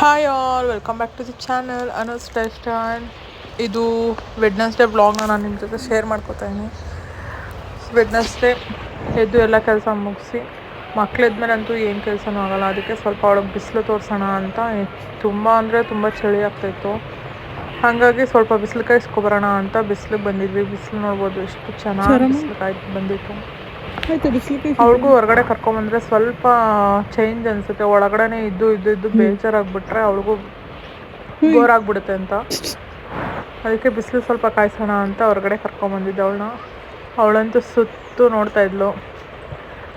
Hi all welcome back to the channel Anu's ಟೆಸ್ಟಾನ್ ಇದು Wednesday ಬ್ಲಾಗ್ನ ನಾನು ನಿಮ್ಮ ಜೊತೆ ಶೇರ್ ಮಾಡ್ಕೋತಾ ಇದ್ದೀನಿ. ವೆಡ್ನೆಸ್ಡೇ ಎದ್ದು ಎಲ್ಲ ಕೆಲಸ ಮುಗಿಸಿ ಮಕ್ಳಿದ್ಮೇಲಂತೂ ಏನು ಕೆಲಸನೂ ಆಗಲ್ಲ. ಅದಕ್ಕೆ ಸ್ವಲ್ಪ ಅವಳಿಗೆ ಬಿಸಿಲು ತೋರಿಸೋಣ ಅಂತ. ತುಂಬ ಅಂದರೆ ತುಂಬ ಚಳಿ ಆಗ್ತಾಯಿತ್ತು ಹಾಗಾಗಿ ಸ್ವಲ್ಪ ಬಿಸಿಲು ಕಾಯಿಸ್ಕೊಬರೋಣ ಅಂತ ಬಿಸಿಲಿಗೆ ಬಂದಿದ್ವಿ. ಬಿಸಿಲು ನೋಡ್ಬೋದು ಎಷ್ಟು ಚೆನ್ನಾಗಿ ಬಿಸಿಲು ಕಾಯಿ ಬಂದಿತ್ತು. ಆಯ್ತು ಹೊರಗಡೆ ಅವ್ಳಿಗೂ ಹೊರಗಡೆ ಕರ್ಕೊಂಬಂದ್ರೆ ಸ್ವಲ್ಪ ಚೇಂಜ್ ಅನ್ಸುತ್ತೆ. ಒಳಗಡೆನೆ ಇದ್ದು ಇದ್ದು ಇದ್ದು ಬೇಜಾರಾಗ್ಬಿಟ್ರೆ ಅವಳಿಗೂ ಬೋರ್ ಆಗ್ಬಿಡುತ್ತೆ ಅಂತ. ಅದಕ್ಕೆ ಬಿಸಿಲು ಸ್ವಲ್ಪ ಕಾಯಿಸೋಣ ಅಂತ ಹೊರಗಡೆ ಕರ್ಕೊಂಬಂದಿದ್ದೆ ಅವಳನ್ನ ಅವಳಂತೂ ಸುತ್ತು ನೋಡ್ತಾ ಇದ್ಲು.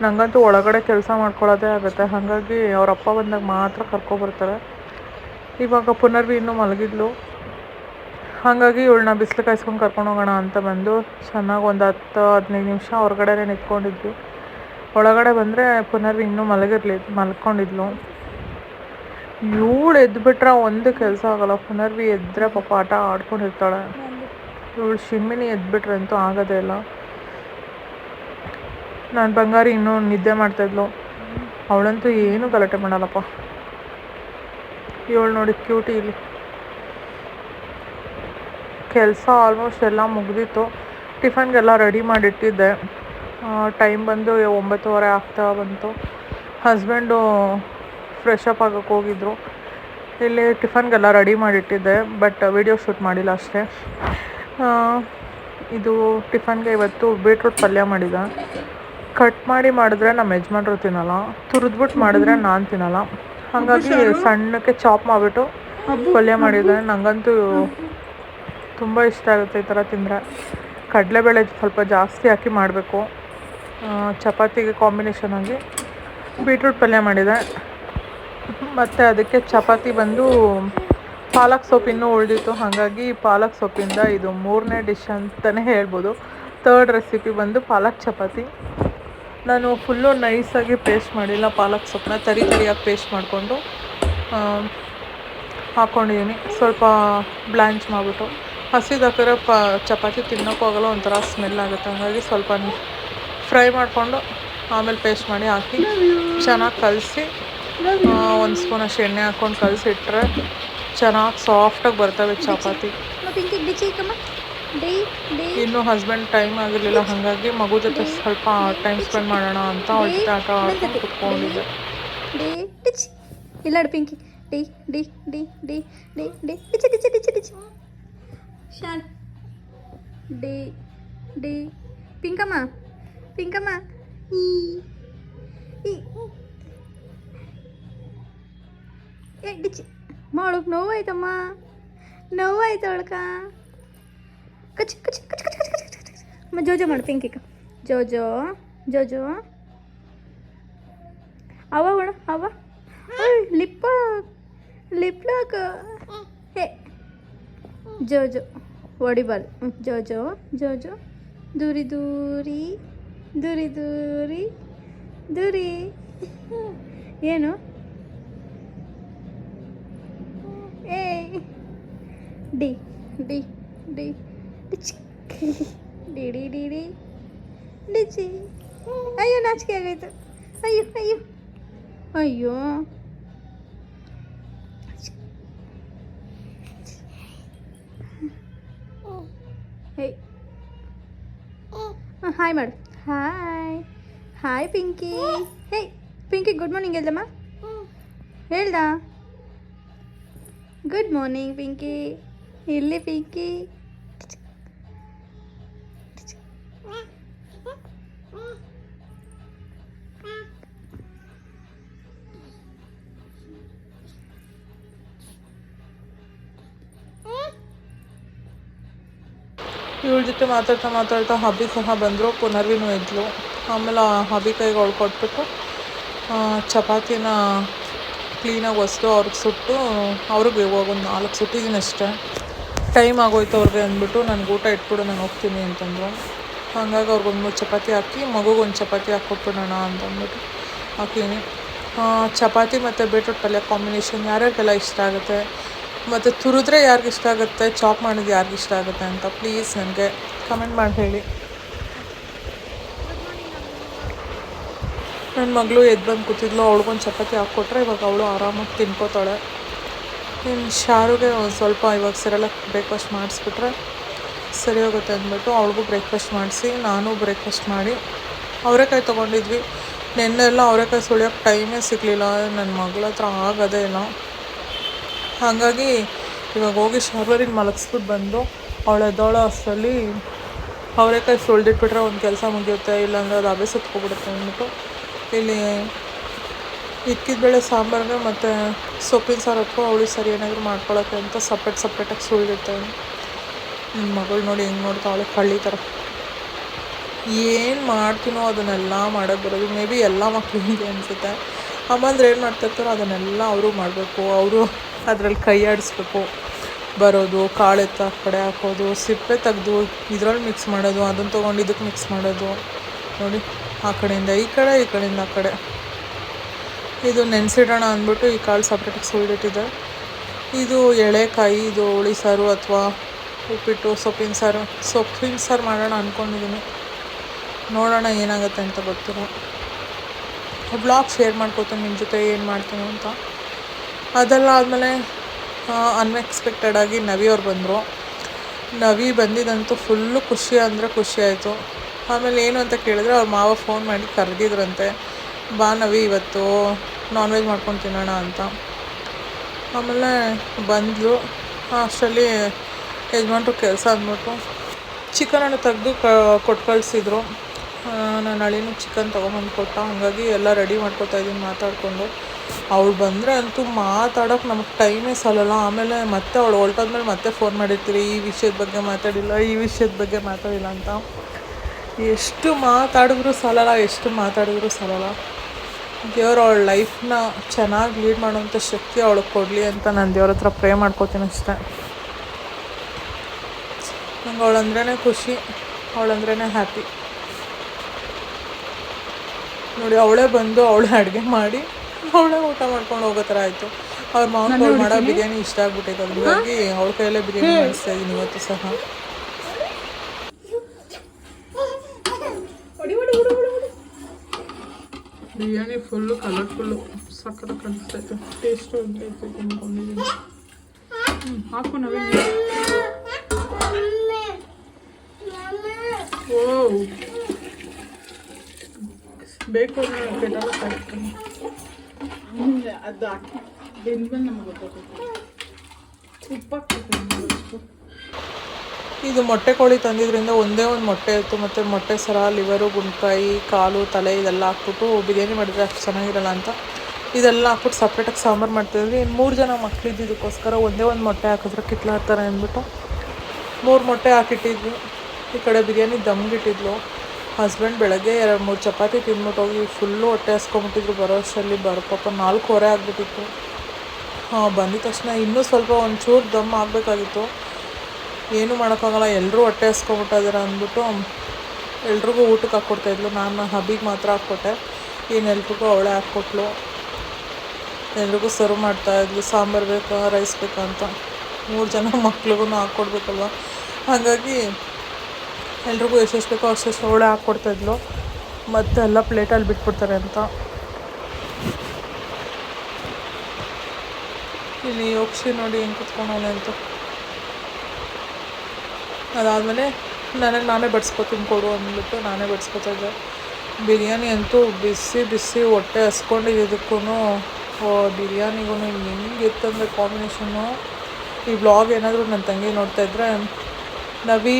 ನಂಗಂತೂ ಒಳಗಡೆ ಕೆಲಸ ಮಾಡ್ಕೊಳ್ಳೋದೇ ಆಗುತ್ತೆ. ಹಾಗಾಗಿ ಅವ್ರ ಅಪ್ಪ ಬಂದಾಗ ಮಾತ್ರ ಕರ್ಕೊಬರ್ತಾರೆ ಇವಾಗ ಪುನರ್ವಿ ಇನ್ನೂ ಮಲಗಿದ್ಲು. ಹಾಗಾಗಿ ಇವಳನ್ನ ಬಿಸಿಲು ಕಾಯಿಸ್ಕೊಂಡು ಕರ್ಕೊಂಡು ಹೋಗೋಣ ಅಂತ ಬಂದು ಚೆನ್ನಾಗಿ ಒಂದು ಹತ್ತು, ಹದಿನೈದು ನಿಮಿಷ ಹೊರಗಡೆನೇ ನಿಂತ್ಕೊಂಡಿದ್ವಿ. ಒಳಗಡೆ ಬಂದರೆ ಪುನರ್ವಿ ಇನ್ನೂ ಮಲಗಿರ್ಲಿ, ಮಲ್ಕೊಂಡಿದ್ಲು. ಇವಳು ಎದ್ದುಬಿಟ್ರೆ ಒಂದು ಕೆಲಸ ಆಗಲ್ಲ, ಪುನರ್ವಿ ಎದ್ದರೆ ಪಾಪ ಆಟ ಆಡ್ಕೊಂಡಿರ್ತಾಳೆ. ಇವಳು ಶಿಮ್ಮಿನಿ ಎದ್ಬಿಟ್ರೆ ಅಂತೂ ಆಗೋದೇ ಇಲ್ಲ. ನಾನು ಬಂಗಾರಿ ಇನ್ನೂ ನಿದ್ದೆ ಮಾಡ್ತಾಯಿದ್ಲು ಅವಳಂತೂ ಏನೂ ಗಲಾಟೆ ಮಾಡಲ್ಲಪ್ಪ. ಇವಳು ನೋಡಿ ಕ್ಯೂಟಿ ಇಲ್ಲಿ. ಕೆಲಸ ಆಲ್ಮೋಸ್ಟ್ ಎಲ್ಲ ಮುಗಿದಿತ್ತು. ಟಿಫನ್ಗೆಲ್ಲ ರೆಡಿ ಮಾಡಿಟ್ಟಿದ್ದೆ. ಟೈಮ್ ಬಂದು ಒಂಬತ್ತುವರೆ ಆಗ್ತಾ ಬಂತು. ಹಸ್ಬೆಂಡು ಫ್ರೆಶ್ ಅಪ್ ಆಗೋಕ್ಕೆ ಹೋಗಿದ್ರು. ಇಲ್ಲಿ ಟಿಫನ್ಗೆಲ್ಲ ರೆಡಿ ಮಾಡಿಟ್ಟಿದ್ದೆ ಬಟ್ ವಿಡಿಯೋ ಶೂಟ್ ಮಾಡಿಲ್ಲ ಅಷ್ಟೇ. ಇದು ಟಿಫನ್ಗೆ ಇವತ್ತು ಬೀಟ್ರೂಟ್ ಪಲ್ಯ ಮಾಡಿದ್ದೆ. ಕಟ್ ಮಾಡಿ ಮಾಡಿದ್ರೆ ನಮ್ಮ ಯಜಮಾನ್ರು ತಿನ್ನಲ್ಲ ತುರಿದ್ಬಿಟ್ಟು ಮಾಡಿದ್ರೆ ನಾನು ತಿನ್ನಲ್ಲ. ಹಾಗಾಗಿ ಸಣ್ಣಕ್ಕೆ ಚಾಪ್ ಮಾಡಿಬಿಟ್ಟು ಪಲ್ಯ ಮಾಡಿದ್ದೆ. ನನಗಂತೂ ತುಂಬ ಇಷ್ಟ ಆಗುತ್ತೆ ಈ ಥರ ತಿಂದರೆ. ಕಡಲೆಬೇಳೆ ಸ್ವಲ್ಪ ಜಾಸ್ತಿ ಹಾಕಿ ಮಾಡಬೇಕು. ಚಪಾತಿಗೆ ಕಾಂಬಿನೇಷನ್ ಆಗಿ ಬೀಟ್ರೂಟ್ ಪಲ್ಯ ಮಾಡಿದೆ. ಮತ್ತು ಅದಕ್ಕೆ ಚಪಾತಿ ಬಂದು ಪಾಲಕ್ ಸೊಪ್ಪಿನೂ ಉಳಿದಿತ್ತು. ಹಾಗಾಗಿ ಪಾಲಕ್ ಸೊಪ್ಪಿಂದ ಇದು ಮೂರನೇ ಡಿಶ್ ಅಂತಲೇ ಹೇಳ್ಬೋದು. ತರ್ಡ್ ರೆಸಿಪಿ ಬಂದು ಪಾಲಕ್ ಚಪಾತಿ. ನಾನು ಫುಲ್ಲು ನೈಸಾಗಿ ಪೇಸ್ಟ್ ಮಾಡಿಲ್ಲ ಪಾಲಕ್ ಸೊಪ್ಪನ್ನ. ತರಿ ತರಿಯಾಗಿ ಪೇಸ್ಟ್ ಮಾಡಿಕೊಂಡು ಹಾಕ್ಕೊಂಡಿದ್ದೀನಿ ಸ್ವಲ್ಪ ಬ್ಲ್ಯಾಂಚ್ ಮಾಡಿಬಿಟ್ಟು. ಹಸಿದು ಹಾಕಿದ್ರೆ ಪ ಚಪಾತಿ ತಿನ್ನೋಕ್ಕೂ ಆಗಲ್ಲ ಒಂಥರ ಸ್ಮೆಲ್ ಆಗುತ್ತೆ ಹಾಗಾಗಿ ಸ್ವಲ್ಪ ಫ್ರೈ ಮಾಡಿಕೊಂಡು ಆಮೇಲೆ ಪೇಸ್ಟ್ ಮಾಡಿ ಹಾಕಿ ಚೆನ್ನಾಗಿ ಕಲಸಿ ಒಂದು ಸ್ಪೂನ್ ಅಷ್ಟು ಎಣ್ಣೆ ಹಾಕ್ಕೊಂಡು ಕಲಸಿಟ್ರೆ ಚೆನ್ನಾಗಿ ಸಾಫ್ಟಾಗಿ ಬರ್ತವೆ ಚಪಾತಿ ಡೇ ಡೇ ಇನ್ನೂ ಹಸ್ಬೆಂಡ್ ಟೈಮ್ ಆಗಿರಲಿಲ್ಲ ಹಾಗಾಗಿ ಮಗು ಜೊತೆ ಸ್ವಲ್ಪ ಟೈಮ್ ಸ್ಪೆಂಡ್ ಮಾಡೋಣ ಅಂತ ಜೊತೆ ಆಟ ಆಡ್ಕೊಂಡು ಕುತ್ಕೊಂಡಿದ್ದೆ ಇಲ್ಲ ಪಿಂಕಿ ಡಿ ಡಿ ಡಿ ಡಿ ಡಿ ಡಿ ಡಿ ಡಿಚಿ ಡಿಚಿ ಡಿಚಿ Sean. D. D. Pink ka ma? Pink ka ma? E. E. E. Gitch. Maluk, no way ta ma. No way ta ulka. Kach, kach, kach, kach, kach, kach, kach. Ma jojo ma pinky ka. Jojo. Jojo. Awa wala, awa. Ay, lip lock. Lip lock. Hey. Jojo. Hey ಜೋಜೋ ಜೋ ಜೋ ಜೋಜೋ ಜೋಜೋ ದೂರಿ ದೂರಿ ದೂರಿ ದೂರಿ ದೂರಿ ಏನು ಏ ಡಿ ಡಿ ಡಿ ಡಿ ಡಿ ಡಿ ಡಿ ಡಿಚಿ ಅಯ್ಯೋ, ನಾಚಿಕೆ ಆಗೋಯ್ತು ಅಯ್ಯೋ ಅಯ್ಯೋ. ಅಯ್ಯೋ ಹೇ ಹಾಯ್ ಮಾಡು hi hi Pinky hey Pinky good morning ಹೇಳ್ದಮ್ಮ ಹೇಳ್ದ ಗುಡ್ ಮಾರ್ನಿಂಗ್ ಪಿಂಕಿ ಇಲ್ಲಿ ಪಿಂಕಿ ಇವಳ ಜೊತೆ ಮಾತಾಡ್ತಾ ಮಾತಾಡ್ತಾ ಹಬ್ಬಿ ಸಹ ಬಂದರು. ಪುನರ್ವಿನೂ ಇದ್ಲು. ಆಮೇಲೆ ಆ ಹಬ್ಬಿ ಕೈಗೆ ಅವಳು ಕೊಟ್ಬಿಟ್ಟು ಚಪಾತಿನ ಕ್ಲೀನಾಗಿ ಒಸ್ದು, ಅವ್ರಿಗೆ ಸುಟ್ಟು, ಅವ್ರಿಗೆ ಇವಾಗ ಒಂದು ನಾಲ್ಕು ಸುಟ್ಟಿದ್ದೀನಿ ಅಷ್ಟೇ. ಟೈಮ್ ಆಗೋಯ್ತು ಅವ್ರಿಗೆ ಅಂದ್ಬಿಟ್ಟು ನನಗೆ ಊಟ ಇಟ್ಬಿಡು, ನಾನು ಹೋಗ್ತೀನಿ ಅಂತಂದರು. ಹಾಗಾಗಿ ಅವ್ರಿಗೊಂದು ಮೂರು ಚಪಾತಿ ಹಾಕಿ ಮಗುಗೊಂದು ಚಪಾತಿ ಹಾಕ್ಕೊಟ್ಬಿಡೋಣ ಅಂತಂದ್ಬಿಟ್ಟು ಹಾಕೀನಿ ಚಪಾತಿ ಮತ್ತು ಬೀಟ್ರೂಟ್ ಪಲ್ಯ ಕಾಂಬಿನೇಷನ್ ಯಾರ್ಯಾರಿಗೆಲ್ಲ ಇಷ್ಟ ಆಗುತ್ತೆ? ಮತ್ತು ತುರಿದ್ರೆ ಯಾರಿಗೆ ಇಷ್ಟ ಆಗುತ್ತೆ, ಚಾಪ್ ಮಾಡೋದು ಯಾರಿಗೆ ಇಷ್ಟ ಆಗುತ್ತೆ ಅಂತ ಪ್ಲೀಸ್ ನನಗೆ ಕಮೆಂಟ್ ಮಾಡಿ ಹೇಳಿ. ನನ್ನ ಮಗಳು ಎದ್ದು ಬಂದು ಕೂತಿದ್ಲು ಅವಳಿಗೊಂದು ಚಪಾತಿ ಹಾಕ್ಕೊಟ್ರೆ ಇವಾಗ ಅವಳು ಆರಾಮಾಗಿ ತಿನ್ಕೋತಾಳೆ. ಇನ್ನು ಶಾರುಗೆ ಒಂದು ಸ್ವಲ್ಪ ಇವಾಗ ಸರಿಯಲ್ಲ ಬ್ರೇಕ್ಫಾಸ್ಟ್ ಮಾಡಿಸ್ಬಿಟ್ರೆ ಸರಿ ಹೋಗುತ್ತೆ ಅಂದ್ಬಿಟ್ಟು ಅವಳಿಗೂ ಬ್ರೇಕ್ಫಾಸ್ಟ್ ಮಾಡಿಸಿ, ನಾನು ಬ್ರೇಕ್ಫಾಸ್ಟ್ ಮಾಡಿ ಅವರೆಕಾಯಿ ತೊಗೊಂಡಿದ್ವಿ. ನೆನ್ನೆಲ್ಲ ಅವರೆಕಾಯಿ ಸುಳಿಯೋಕ್ಕೆ ಟೈಮೇ ಸಿಗಲಿಲ್ಲ ನನ್ನ ಮಗಳ ಹತ್ರ ಆಗೋದೇ ಇಲ್ಲ. ಹಾಗಾಗಿ ಇವಾಗ ಹೋಗಿ ಶಾರ್ವರಿನ ಮಲಗಿಸ್ಬಿಟ್ಟು ಬಂದು ಅವಳು ಎದ್ದೋಳೋ ಅಷ್ಟರಲ್ಲಿ ಅವರೇಕಾಯಿ ಸುಳ್ದಿಟ್ಬಿಟ್ರೆ ಒಂದು ಕೆಲಸ ಮುಗಿಯುತ್ತೆ, ಇಲ್ಲಾಂದ್ರೆ ಅದು ಅಭ್ಯಾಸ ಸುತ್ಕೊಬಿಡುತ್ತೆ ಅಂದ್ಬಿಟ್ಟು ಇಲ್ಲಿ ಇಕ್ಕಿದ ಬೇಳೆ ಸಾಂಬಾರಿಗೆ ಮತ್ತು ಸೊಪ್ಪಿನ ಸಾರು ಹಾಕೋ ಅವಳು ಸರಿ ಏನಾದರೂ ಮಾಡ್ಕೊಳಕ್ಕೆ ಅಂತ ಸಪ್ರೇಟ್ ಸಪ್ರೇಟಾಗಿ ಸುಳ್ದಿರ್ತಾವೆ ನಿಮ್ಮ ಮಗಳು ನೋಡಿ ಹೆಂಗೆ ನೋಡ್ತಾವಳೆ ಕಳ್ಳಿ ಥರ. ಏನು ಮಾಡ್ತೀನೋ ಅದನ್ನೆಲ್ಲ ಮಾಡೋಕ್ಕೆ ಬರೋದು. ಮೇ ಬಿ ಎಲ್ಲ ಮಕ್ಕಳು ಹಿಂಗೆ ಅನಿಸುತ್ತೆ. ಅಮ್ಮಂದ್ರೆ ಏನು ಮಾಡ್ತಿರ್ತಾರೋ ಅದನ್ನೆಲ್ಲ ಅವರು ಮಾಡಬೇಕು. ಅವರು ಅದರಲ್ಲಿ ಕೈ ಆಡಿಸ್ಬೇಕು. ಬರೋದು, ಕಾಳು ಆ ಕಡೆ ಹಾಕೋದು, ಸಿಪ್ಪೆ ತೆಗೆದು ಇದ್ರಲ್ಲಿ ಮಿಕ್ಸ್ ಮಾಡೋದು, ಅದನ್ನು ತೊಗೊಂಡು ಇದಕ್ಕೆ ಮಿಕ್ಸ್ ಮಾಡೋದು. ನೋಡಿ, ಆ ಕಡೆಯಿಂದ, ಈ ಕಡೆ, ಈ ಕಡೆಯಿಂದ ಆ ಕಡೆ. ಇದು ನೆನೆಸಿಡೋಣ ಅಂದ್ಬಿಟ್ಟು ಈ ಕಾಳು ಸಪ್ರೇಟಾಗಿ ಸುಳಿದಿಟ್ಟಿದೆ ಇದು ಎಳೆಕಾಯಿ, ಇದು ಹುಳಿ ಸಾರು ಅಥವಾ ಉಪ್ಪಿಟ್ಟು, ಸೊಪ್ಪಿನ ಸಾರು. ಸೊಪ್ಪಿನ ಸಾರು ಮಾಡೋಣ ಅಂದ್ಕೊಂಡಿದ್ದೀನಿ ನೋಡೋಣ ಏನಾಗುತ್ತೆ ಅಂತ ಗೊತ್ತಿಲ್ಲ. ಬ್ಲಾಗ್ ಶೇರ್ ಮಾಡ್ಕೋತೀನಿ ನಿಮ್ಮ ಜೊತೆ, ಏನು ಮಾಡ್ತೀನಿ ಅಂತ. ಅದೆಲ್ಲ ಆದಮೇಲೆ ಅನ್ಎಕ್ಸ್ಪೆಕ್ಟೆಡಾಗಿ ನವಿ ಅವ್ರು ಬಂದರು. ನವಿ ಬಂದಿದ್ದಂತೂ ಫುಲ್ಲು ಖುಷಿ ಅಂದರೆ ಖುಷಿ ಆಯಿತು. ಆಮೇಲೆ ಏನು ಅಂತ ಕೇಳಿದ್ರೆ ಅವ್ರ ಮಾವ ಫೋನ್ ಮಾಡಿ ಕರೆದಿದ್ರಂತೆ, ಬಾ ನವಿ, ಇವತ್ತು ನಾನ್ ವೆಜ್ ಮಾಡ್ಕೊಂಡು ತಿನ್ನೋಣ ಅಂತ. ಆಮೇಲೆ ಬಂದಳು ಅಷ್ಟರಲ್ಲಿ ಯಜಮಾನ್ರು ಕೆಲಸ ಅಂದ್ಬಿಟ್ಟು ಚಿಕನನ್ನು ತೆಗೆದು ಕ ಕೊಟ್ಟು ಕಳಿಸಿದ್ರು ನನ್ನ ಅಳಿನೂ ಚಿಕನ್ ತೊಗೊಂಬಂದು ಕೊಟ್ಟ. ಹಾಗಾಗಿ ಎಲ್ಲ ರೆಡಿ ಮಾಡ್ಕೊತಾ ಇದ್ದೀನಿ ಮಾತಾಡಿಕೊಂಡು. ಅವಳು ಬಂದರೆ ಅಂತೂ ಮಾತಾಡೋಕೆ ನಮಗೆ ಟೈಮೇ ಸಾಲಲ್ಲ. ಆಮೇಲೆ ಮತ್ತೆ ಅವಳು ಹೊಲ್ಟಾದ್ಮೇಲೆ ಮತ್ತೆ ಫೋನ್ ಮಾಡಿರ್ತೀರಿ, ಈ ವಿಷಯದ ಬಗ್ಗೆ ಮಾತಾಡಿಲ್ಲ, ಈ ವಿಷಯದ ಬಗ್ಗೆ ಮಾತಾಡಿಲ್ಲ ಅಂತ. ಎಷ್ಟು ಮಾತಾಡಿದ್ರು ಸಾಲಲ್ಲ, ಎಷ್ಟು ಮಾತಾಡಿದ್ರು ಸಾಲಲ್ಲ. ದೇವ್ರು ಅವಳ ಲೈಫ್ನ ಚೆನ್ನಾಗಿ ಲೀಡ್ ಮಾಡೋವಂಥ ಶಕ್ತಿ ಅವಳಿಗೆ ಕೊಡಲಿ ಅಂತ ನಾನು ದೇವ್ರ ಹತ್ರ ಪ್ರೇ ಮಾಡ್ಕೋತೀನಿ ಅಷ್ಟೇ. ನಂಗೆ ಅವಳಂದ್ರೇ ಖುಷಿ ಅವಳಂದ್ರೇ ಹ್ಯಾಪಿ ನೋಡಿ ಅವಳೇ ಬಂದು ಅವಳೇ ಅಡುಗೆ ಮಾಡಿ ಅವಳೇ ಊಟ ಮಾಡ್ಕೊಂಡು ಹೋಗೋ ಥರ ಆಯಿತು. ಅವ್ರ ಮಾವನ ಕೈಲಿ ಮಾಡೋ ಬಿರಿಯಾನಿ ಇಷ್ಟ ಆಗ್ಬಿಟ್ಟೈತೆ ಹಾಗಾಗಿ ಅವಳ ಕೈಯಲ್ಲೇ ಬಿರಿಯಾನಿ ಮಾಡಿಸ್ತಾ ಇದ್ದೀನಿ ಇವತ್ತು ಸಹ. ಬಿರಿಯಾನಿ ಫುಲ್ಲು ಕಲರ್ಫುಲ್ಲು ಸಕ್ಕರ ಕಾಣಿಸ್ತೈತೆ ಟೇಸ್ಟು ಅಂತ ಅಂದ್ಕೊಂಡಿದ್ದೀನಿ ತಿನ್ಕೊಂಡಿದ್ದೀನಿ. ಹ್ಞೂ ಹಾಕು ನವೀನ್. ಓ ಬೇಕು ಅಂದ್ರೆ ಅದು ಹಾಕಿ. ಬೆಂದ್ಮೇಲೆ ನಮ್ಗೆ ಗೊತ್ತಾಗುತ್ತೆ ಉಪ್ಪು ಹಾಕ್ಬೇಕು ಇದು ಮೊಟ್ಟೆ ಕೋಳಿ ತಂದಿದ್ರಿಂದ ಒಂದೇ ಒಂದು ಮೊಟ್ಟೆ ಇತ್ತು ಮತ್ತು ಮೊಟ್ಟೆ ಸರ ಲಿವರು ಗುಂಡ್ಕಾಯಿ ಕಾಲು ತಲೆ ಇದೆಲ್ಲ ಹಾಕ್ಬಿಟ್ಟು ಬಿರಿಯಾನಿ ಮಾಡಿದ್ರೆ ಅಷ್ಟು ಚೆನ್ನಾಗಿರಲ್ಲ ಅಂತ. ಇದೆಲ್ಲ ಹಾಕ್ಬಿಟ್ಟು ಸಪ್ರೇಟಾಗಿ ಸಾಂಬಾರು ಮಾಡ್ತಿದ್ವಿ. ಇನ್ನು ಮೂರು ಜನ ಮಕ್ಕಳಿದ್ದಕ್ಕೋಸ್ಕರ ಒಂದೇ ಒಂದು ಮೊಟ್ಟೆ ಹಾಕಿದ್ರೆ ಕಿತ್ಲಾಡ್ತಾರೆ ಅಂದ್ಬಿಟ್ಟು ಮೂರು ಮೊಟ್ಟೆ ಹಾಕಿಟ್ಟಿದ್ವಿ. ಈ ಕಡೆ ಬಿರಿಯಾನಿ ದಮ್ಗಿಟ್ಟಿದ್ಲು. ಹಸ್ಬೆಂಡ್ ಬೆಳಗ್ಗೆ ಎರಡು ಮೂರು ಚಪಾತಿ ತಿಂದ್ಬಿಟ್ಟು ಹೋಗಿ ಫುಲ್ಲು ಹೊಟ್ಟೆ ಹಸ್ಕೊಂಬಿಟ್ಟಿದ್ರು. ಬರೋ ಅಷ್ಟರಲ್ಲಿ ಬರೋ ಪಾಪ ನಾಲ್ಕೂವರೆ ಆಗಿಬಿಟ್ಟಿತ್ತು. ಹಾಂ, ಬಂದಿದ ತಕ್ಷಣ ಇನ್ನೂ ಸ್ವಲ್ಪ ಒಂಚೂರು ದಮ್ ಆಗಬೇಕಾಗಿತ್ತು. ಏನೂ ಮಾಡೋಕ್ಕಾಗಲ್ಲ ಎಲ್ಲರೂ ಹೊಟ್ಟೆ ಹಸ್ಕೊಬಿಟ್ಟಿದಾರೆ ಅಂದ್ಬಿಟ್ಟು ಎಲ್ರಿಗೂ ಊಟಕ್ಕೆ ಹಾಕ್ಕೊಡ್ತಾಯಿದ್ಲು ನಾನು ಹಬಿಗೆ ಮಾತ್ರ ಹಾಕ್ಕೊಟ್ಟೆ. ಏನು ಎಲ್ರಿಗೂ ಅವಳೇ ಹಾಕ್ಕೊಟ್ಲು. ಎಲ್ರಿಗೂ ಸರ್ವ್ ಮಾಡ್ತಾಯಿದ್ಲು ಸಾಂಬಾರು ಬೇಕಾ, ರೈಸ್ ಬೇಕಾ ಅಂತ. ಮೂರು ಜನ ಮಕ್ಳಿಗೂ ಹಾಕ್ಕೊಡ್ಬೇಕಲ್ವ? ಹಾಗಾಗಿ ಎಲ್ರಿಗೂ ಎಷ್ಟೆಷ್ಟು ಬೇಕೋ ಅಷ್ಟೆಷ್ಟು ಅವಳೇ ಹಾಕ್ಕೊಡ್ತಾಯಿದ್ಲು ಮತ್ತೆ ಎಲ್ಲ ಪ್ಲೇಟಲ್ಲಿ ಬಿಟ್ಬಿಡ್ತಾರೆ ಅಂತ. ಇಲ್ಲಿ ಯೋಕ್ಷಿ ನೋಡಿ ಹೆಂಗೆ ಕುತ್ಕೊಂಡವನೆ ಅಂತ. ಅದಾದಮೇಲೆ ನನಗೆ ನಾನೇ ಬಡಿಸ್ಕೊತೀನಿ ಕೊಡು ಅಂದ್ಬಿಟ್ಟು ನಾನೇ ಬಡಿಸ್ಕೊತಾ ಇದ್ದೆ. ಬಿರಿಯಾನಿ ಅಂತೂ ಬಿಸಿ ಬಿಸಿ ಹೊಟ್ಟೆ ಹಸ್ಕೊಂಡಿದ್ದಕ್ಕೂ ಬಿರಿಯಾನಿಗೂ ಹೆಂಗಿತ್ತಂದರೆ ಕಾಂಬಿನೇಷನ್ನು ಈ ಬ್ಲಾಗ್ ಏನಾದರೂ ನನ್ನ ತಂಗಿ ನೋಡ್ತಾಯಿದ್ರೆ Navi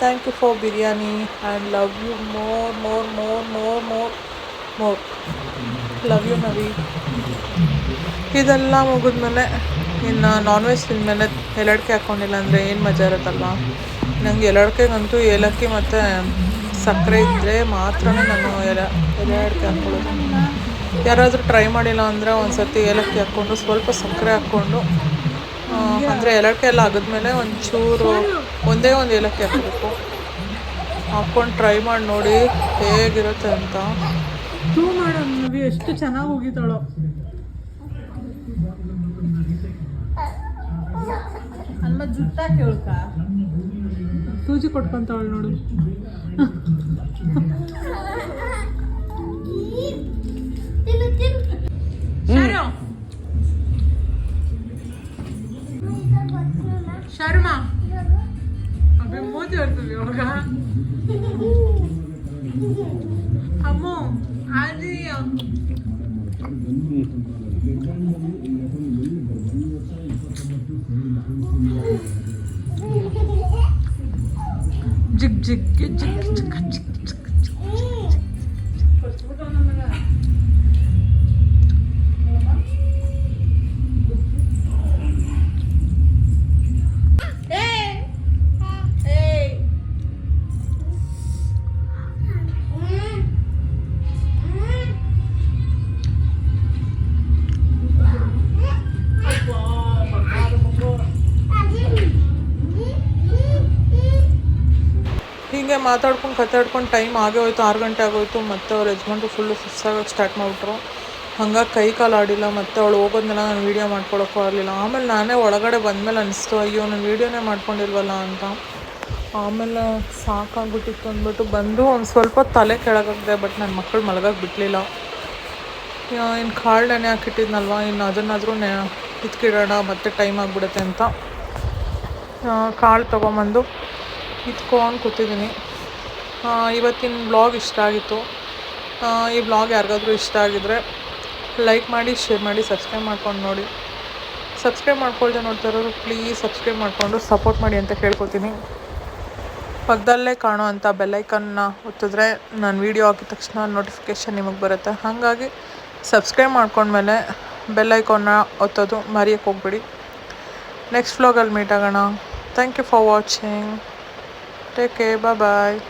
thank you for biryani and love you more more more more more more love you Navi ಇದೆಲ್ಲ ಮುಗಿದ್ಮೇಲೆ ಇನ್ನು ನಾನ್ ವೆಜ್ ತಿಂದಮೇಲೆ ಎಲಡ್ಕೆ ಹಾಕ್ಕೊಂಡಿಲ್ಲ ಅಂದರೆ ಏನು ಮಜಾ ಇರುತ್ತಲ್ವ? ನನಗೆ ಎಲ್ಲಡ್ಕೆಗಂತೂ ಏಲಕ್ಕಿ ಮತ್ತು ಸಕ್ಕರೆ ಇದ್ದರೆ ಮಾತ್ರನೇ ನಾನು ಎಲೆ ಎಲೆ ಅಡಿಕೆ ಹಾಕ್ಕೊಳ್ಳೋದು ಯಾರಾದರೂ ಟ್ರೈ ಮಾಡಿಲ್ಲ ಅಂದರೆ ಒಂದು ಸರ್ತಿ ಏಲಕ್ಕಿ ಹಾಕ್ಕೊಂಡು ಸ್ವಲ್ಪ ಸಕ್ಕರೆ ಹಾಕ್ಕೊಂಡು ಅಂದರೆ ಎಲಡ್ಕೆ ಎಲ್ಲ ಆಗಿದ್ಮೇಲೆ ಒಂಚೂರು ಒಂದೇ ಒಂದು ಏಲಕ್ಕಿ ಹಾಕಬೇಕು. ಹಾಕೊಂಡು ಟ್ರೈ ಮಾಡಿ ನೋಡಿ ಹೇಗಿರುತ್ತೆ ಅಂತ. ಟೂ ಮಾಡೋಣ ನವಿ ಎಷ್ಟು ಚೆನ್ನಾಗಿ ಹೋಗಿದ್ದಾಳೋ. ಅಲ್ಮ ಜುಟ್ಟ ಕೇಳ್ಕ? ಸೂಜಿ ಕೊಟ್ಕೊಂತಾವಳು ನೋಡು. Ben mod yazdım yoga. Tamam. Hadi. Cık cık cık cık cık cık. ಹೀಗೆ ಮಾತಾಡ್ಕೊಂಡು ಕತ್ತಾಡ್ಕೊಂಡು ಟೈಮ್ ಆಗೇ ಹೋಯ್ತು, ಆರು ಗಂಟೆ ಆಗೋಯ್ತು. ಮತ್ತೆ ಅವ್ರ ಯಜಮಾನ್ರು ಫುಲ್ಲು ಸುಸ್ತಾಗಕ್ಕೆ ಸ್ಟಾರ್ಟ್ ಮಾಡಿಬಿಟ್ರು. ಹಂಗಾಗಿ ಕೈ ಕಾಲು ಆಡಿಲ್ಲ, ಮತ್ತೆ ಅವಳು ಹೋಗೋದನ್ನೆಲ್ಲ ನಾನು ವೀಡಿಯೋ ಮಾಡ್ಕೊಳಕ್ಕೂ ಆಗಲಿಲ್ಲ. ಆಮೇಲೆ ನಾನೇ ಒಳಗಡೆ ಬಂದಮೇಲೆ ಅನಿಸ್ತು, ಅಯ್ಯೋ, ನಾನು ವೀಡಿಯೋನೇ ಮಾಡ್ಕೊಂಡಿಲ್ವಲ್ಲ ಅಂತ. ಆಮೇಲೆ ಸಾಕಾಗ್ಬಿಟ್ಟಿತ್ತು ಅಂದ್ಬಿಟ್ಟು ಬಂದು ಒಂದು ಸ್ವಲ್ಪ ತಲೆ ಕೆಳಗಾಗಿದೆ ಬಟ್ ನನ್ನ ಮಕ್ಕಳು ಮಲಗಕ್ಕೆ ಬಿಡಲಿಲ್ಲ ಇನ್ನು ಕಾಳು ನೆನೆ ಹಾಕಿಟ್ಟಿದ್ನಲ್ವ? ಇನ್ನು ಅದನ್ನಾದರೂ ನೆ ಕಿತ್ಕಿಡೋಣ, ಮತ್ತೆ ಟೈಮ್ ಆಗಿಬಿಡುತ್ತೆ ಅಂತ. ಕಾಳು ತೊಗೊಂಬಂದು ಇಟ್ಕೊಂಡು ಕೂತಿದ್ದೀನಿ. ಇವತ್ತಿನ ಬ್ಲಾಗ್ ಇಷ್ಟ ಆಗಿತ್ತು. ಈ ಬ್ಲಾಗ್ ಯಾರಿಗಾದರೂ ಇಷ್ಟ ಆಗಿದ್ರೆ ಲೈಕ್ ಮಾಡಿ ಶೇರ್ ಮಾಡಿ ಸಬ್ಸ್ಕ್ರೈಬ್ ಮಾಡ್ಕೊಂಡು ನೋಡಿ. ಸಬ್ಸ್ಕ್ರೈಬ್ ಮಾಡ್ಕೊಳ್ದೆ ನೋಡ್ತಾ ಇರೋರು ಪ್ಲೀಸ್ ಸಬ್ಸ್ಕ್ರೈಬ್ ಮಾಡಿಕೊಂಡು ಸಪೋರ್ಟ್ ಮಾಡಿ ಅಂತ ಕೇಳ್ಕೊತೀನಿ. ಪಕ್ಕದಲ್ಲೇ ಕಾಣೋ ಅಂಥ ಬೆಲ್ಲೈಕನ್ನ ಒತ್ತಿದ್ರೆ ನಾನು ವೀಡಿಯೋ ಹಾಕಿದ ತಕ್ಷಣ ನೋಟಿಫಿಕೇಷನ್ ನಿಮಗೆ ಬರುತ್ತೆ. ಹಾಗಾಗಿ ಸಬ್ಸ್ಕ್ರೈಬ್ ಮಾಡ್ಕೊಂಡ್ಮೇಲೆ ಬೆಲ್ಲೈಕನ್ನ ಒತ್ತೋದು ಮರೆಯೋಕ್ಕೆ ಹೋಗ್ಬಿಡಿ. ನೆಕ್ಸ್ಟ್ ವ್ಲಾಗಲ್ಲಿ ಮೀಟ್ ಆಗೋಣ. Thank you for watching Take care. Bye bye.